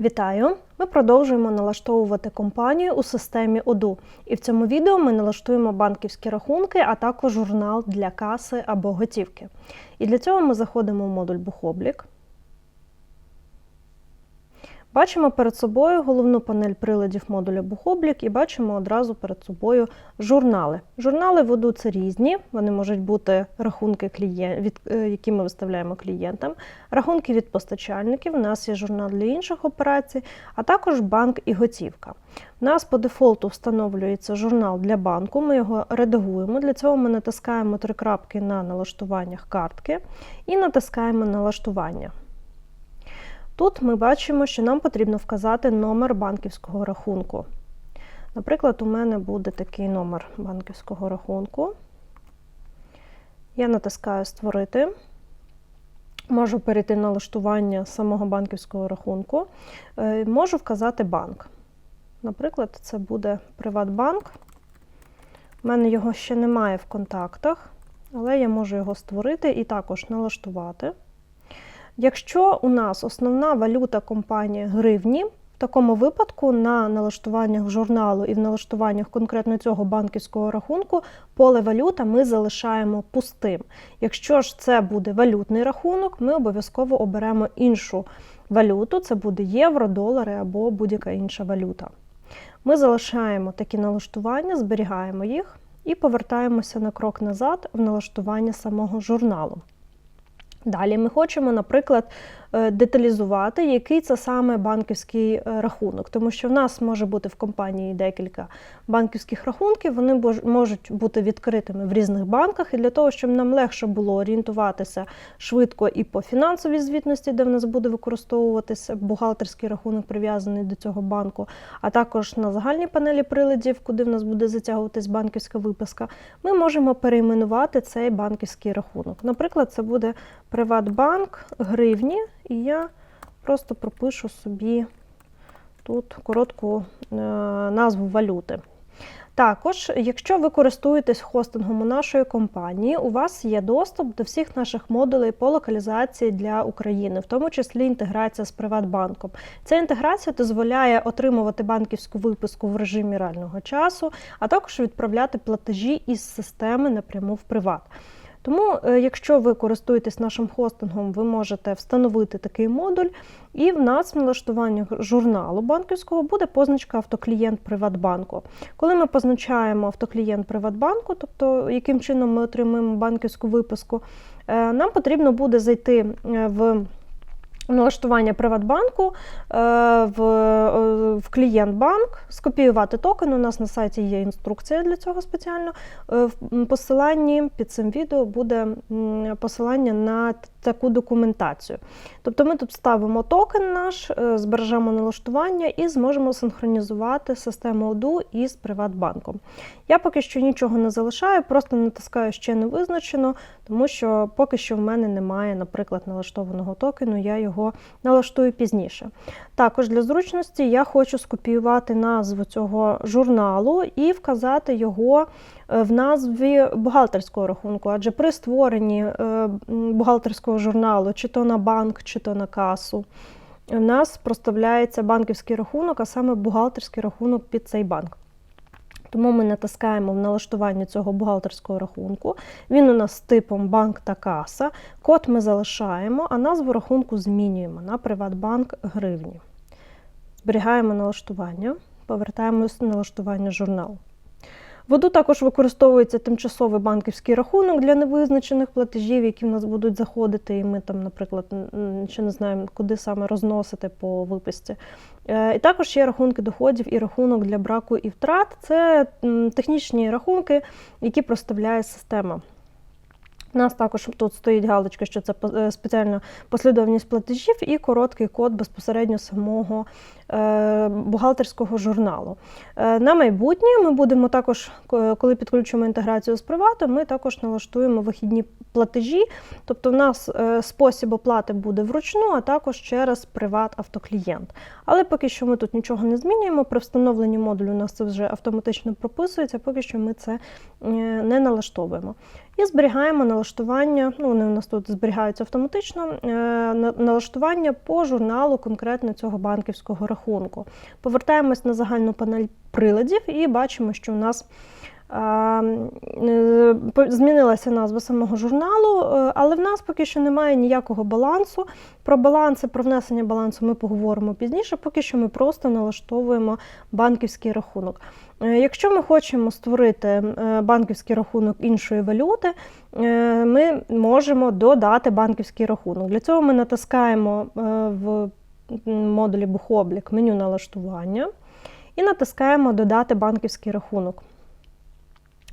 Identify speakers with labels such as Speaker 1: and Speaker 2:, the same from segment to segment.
Speaker 1: Вітаю! Ми продовжуємо налаштовувати компанію у системі ОДУ. І в цьому відео ми налаштуємо банківські рахунки, а також журнал для каси або готівки. І для цього ми заходимо в модуль Бухоблік. Бачимо перед собою головну панель приладів модуля Бухоблік і бачимо одразу перед собою журнали. Журнали в ОДУ це різні, вони можуть бути рахунки, від... е, які ми виставляємо клієнтам, рахунки від постачальників, у нас є журнал для інших операцій, а також банк і готівка. У нас по дефолту встановлюється журнал для банку, ми його редагуємо. Для цього ми натискаємо три крапки на налаштуваннях картки і натискаємо налаштування. Тут ми бачимо, що нам потрібно вказати номер банківського рахунку. Наприклад, у мене буде такий номер банківського рахунку. Я натискаю Створити. Можу перейти на налаштування самого банківського рахунку. Е, Можу вказати банк. Наприклад, це буде Приватбанк. У мене його ще немає в контактах, але я можу його створити і також налаштувати. Якщо у нас основна валюта компанії гривні, в такому випадку на налаштуваннях журналу і в налаштуваннях конкретно цього банківського рахунку поле валюта ми залишаємо пустим. Якщо ж це буде валютний рахунок, ми обов'язково оберемо іншу валюту, це буде євро, долари або будь-яка інша валюта. Ми залишаємо такі налаштування, зберігаємо їх і повертаємося на крок назад в налаштування самого журналу. Далі ми хочемо, наприклад, деталізувати, який це саме банківський е, рахунок, тому що в нас може бути в компанії декілька банківських рахунків, вони можуть бути відкритими в різних банках, і для того, щоб нам легше було орієнтуватися швидко і по фінансовій звітності, де в нас буде використовуватися бухгалтерський рахунок, прив'язаний до цього банку, а також на загальній панелі приладів, куди в нас буде затягуватись банківська виписка, ми можемо перейменувати цей банківський рахунок. Наприклад, це буде Приватбанк гривні, і я просто пропишу собі тут коротку е, назву валюти. Також, якщо ви користуєтесь хостингом у нашої компанії, у вас є доступ до всіх наших модулей по локалізації для України, в тому числі інтеграція з Приватбанком. Ця інтеграція дозволяє отримувати банківську виписку в режимі реального часу, а також відправляти платежі із системи напряму в Приват. Тому, е, якщо ви користуєтесь нашим хостингом, ви можете встановити такий модуль, і в нас в налаштуванні журналу банківського буде позначка автоклієнт Приватбанку. Коли ми позначаємо автоклієнт Приватбанку, тобто яким чином ми отримуємо банківську виписку, е, нам потрібно буде зайти е, в Налаштування Приватбанку в в клієнт банк, скопіювати токен. У нас на сайті є інструкція для цього спеціально. В посиланні під цим відео буде посилання на таку документацію. Тобто ми тут ставимо токен наш, е, збережемо налаштування і зможемо синхронізувати систему ОДУ із Приватбанком. Я поки що нічого не залишаю, просто натискаю ще не визначено, тому що поки що в мене немає, наприклад, налаштованого токену, я його налаштую пізніше. Також для зручності я хочу скопіювати назву цього журналу і вказати його е, в назві бухгалтерського рахунку, адже при створенні е, бухгалтерського журналу, чи то на банк, чи то на касу, у нас проставляється банківський рахунок, а саме бухгалтерський рахунок під цей банк. Тому ми натискаємо в налаштування цього бухгалтерського рахунку. Він у нас типом банк та каса. Код ми залишаємо, а назву рахунку змінюємо на Приватбанк гривні. Зберігаємо налаштування, повертаємося на налаштування журналу. Воду також використовується тимчасовий банківський рахунок для невизначених платежів, які в нас будуть заходити, і ми там, наприклад, ще не знаємо, куди саме розносити по виписці. Е, і також є рахунки доходів і рахунок для браку і втрат. Це технічні рахунки, які проставляє система. У нас також тут стоїть галочка, що це е, спеціальна послідовність платежів і короткий код безпосередньо самого е, бухгалтерського журналу. Е, на майбутнє ми будемо також, коли підключимо інтеграцію з приватом, ми також налаштуємо вихідні платежі. Тобто, в нас спосіб оплати буде вручну, а також через приват-автоклієнт. Але поки що ми тут нічого не змінюємо. При встановленні модулю у нас це вже автоматично прописується, поки що ми це не налаштовуємо. І зберігаємо налаштування налаштування, ну вони у нас тут зберігаються автоматично, е, налаштування по журналу конкретно цього банківського рахунку. Повертаємось на загальну панель приладів і бачимо, що у нас змінилася назва самого журналу, е, але в нас поки що немає ніякого балансу. Про баланси, про внесення балансу ми поговоримо пізніше. Поки що ми просто налаштовуємо банківський рахунок. Е, Якщо ми хочемо створити е, банківський рахунок іншої валюти, е, ми можемо додати банківський рахунок. Для цього ми натискаємо е, в модулі Бухоблік меню налаштування і натискаємо Додати банківський рахунок.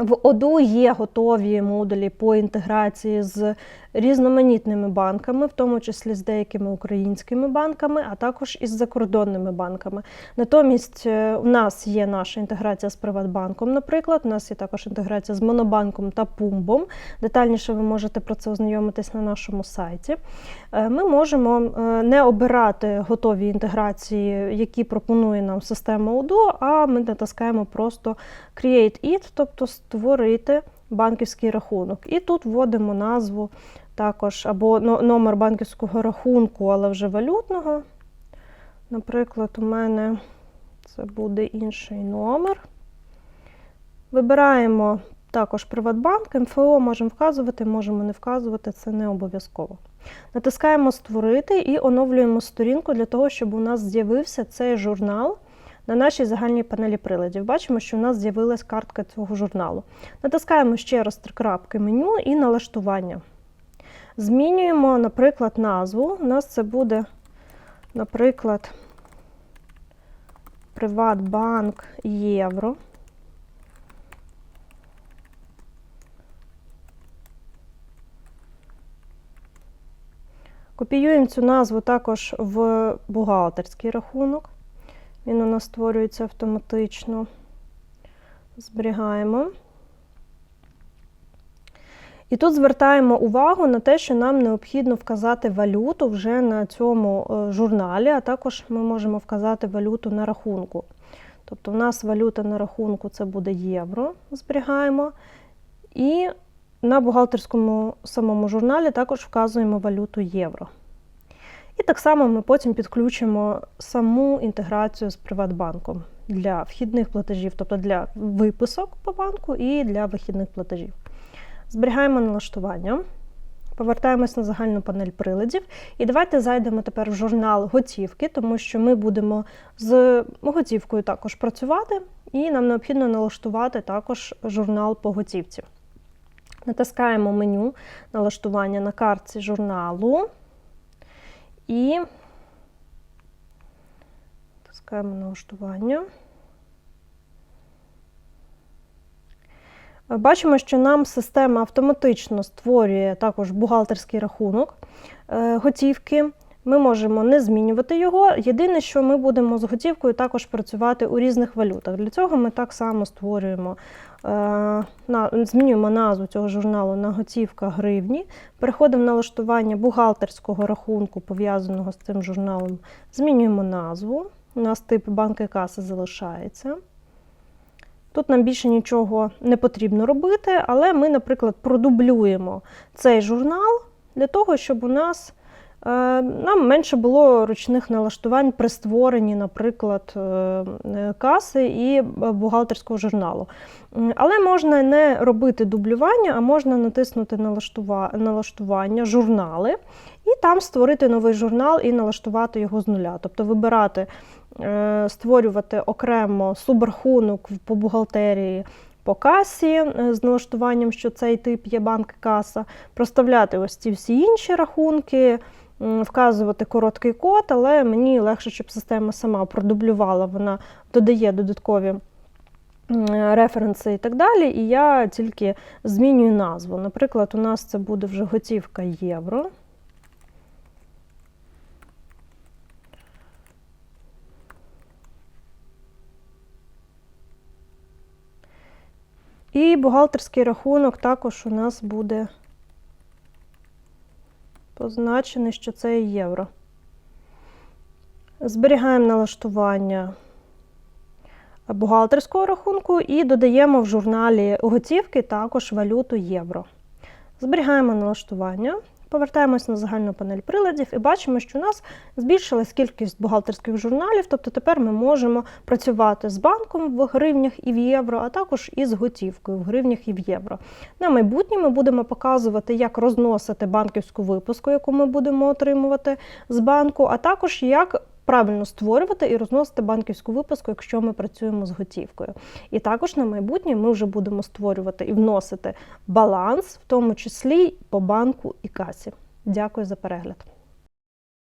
Speaker 1: В ОДУ є готові модулі по інтеграції з різноманітними банками, в тому числі з деякими українськими банками, а також із закордонними банками. Натомість е, у нас є наша інтеграція з Приватбанком, наприклад, у нас є також інтеграція з Монобанком та Пумбом. Детальніше ви можете про це ознайомитись на нашому сайті. Е, Ми можемо е, не обирати готові інтеграції, які пропонує нам система ОДО, а ми натискаємо просто Create it, тобто створити банківський рахунок. І тут вводимо назву також або номер банківського рахунку, але вже валютного. Наприклад, у мене це буде інший номер. Вибираємо також Приватбанк, МФО можемо вказувати, можемо не вказувати, це не обов'язково. Натискаємо Створити і оновлюємо сторінку для того, щоб у нас з'явився цей журнал на нашій загальній панелі приладів. Бачимо, що у нас з'явилась картка цього журналу. Натискаємо ще раз три крапки меню і налаштування. Змінюємо, наприклад, назву. У нас це буде, наприклад, Приватбанк Євро. Копіюємо цю назву також в бухгалтерський рахунок. Він у нас створюється автоматично. Зберігаємо. І тут звертаємо увагу на те, що нам необхідно вказати валюту вже на цьому е, журналі, а також ми можемо вказати валюту на рахунку. Тобто, в нас валюта на рахунку це буде євро, зберігаємо. І на бухгалтерському самому журналі також вказуємо валюту євро. І так само ми потім підключимо саму інтеграцію з Приватбанком для вхідних платежів, тобто для виписок по банку і для вихідних платежів. Зберігаємо налаштування, повертаємось на загальну панель приладів. І давайте зайдемо тепер в журнал готівки, тому що ми будемо з готівкою також працювати, і нам необхідно налаштувати також журнал по готівці. Натискаємо меню налаштування на картці журналу і натискаємо налаштування. Бачимо, що нам система автоматично створює також бухгалтерський рахунок е, готівки. Ми можемо не змінювати його. Єдине, що ми будемо з готівкою також працювати у різних валютах. Для цього ми так само створюємо, змінюємо назву цього журналу на готівка гривні, переходимо в налаштування бухгалтерського рахунку, пов'язаного з цим журналом, змінюємо назву. У нас тип банки каси залишається. Тут нам більше нічого не потрібно робити, але ми, наприклад, продублюємо цей журнал для того, щоб у нас е, нам менше було ручних налаштувань при створенні, наприклад, е, е, каси і бухгалтерського журналу. Але можна не робити дублювання, а можна натиснути налаштування, журнали, і там створити новий журнал і налаштувати його з нуля. Тобто вибирати е, створювати окремо субрахунок по бухгалтерії по касі е, з налаштуванням, що цей тип є банк каса, проставляти ось ці всі інші рахунки, вказувати короткий код, але мені легше, щоб система сама продублювала, вона додає додаткові. Референси і так далі, і я тільки змінюю назву. Наприклад, у нас це буде вже готівка євро. І бухгалтерський рахунок також у нас буде позначений, що це є євро. Зберігаємо налаштування бухгалтерського рахунку і додаємо в журналі готівки також валюту євро. Зберігаємо налаштування, повертаємось на загальну панель приладів і бачимо, що у нас збільшилась кількість бухгалтерських журналів, тобто тепер ми можемо працювати з банком в гривнях і в євро, а також із готівкою в гривнях і в євро. На майбутнє ми будемо показувати, як розносити банківську випуску, яку ми будемо отримувати з банку, а також як правильно створювати і розносити банківську виписку, якщо ми працюємо з готівкою. І також на майбутнє ми вже будемо створювати і вносити баланс, в тому числі по банку і касі. Дякую за перегляд.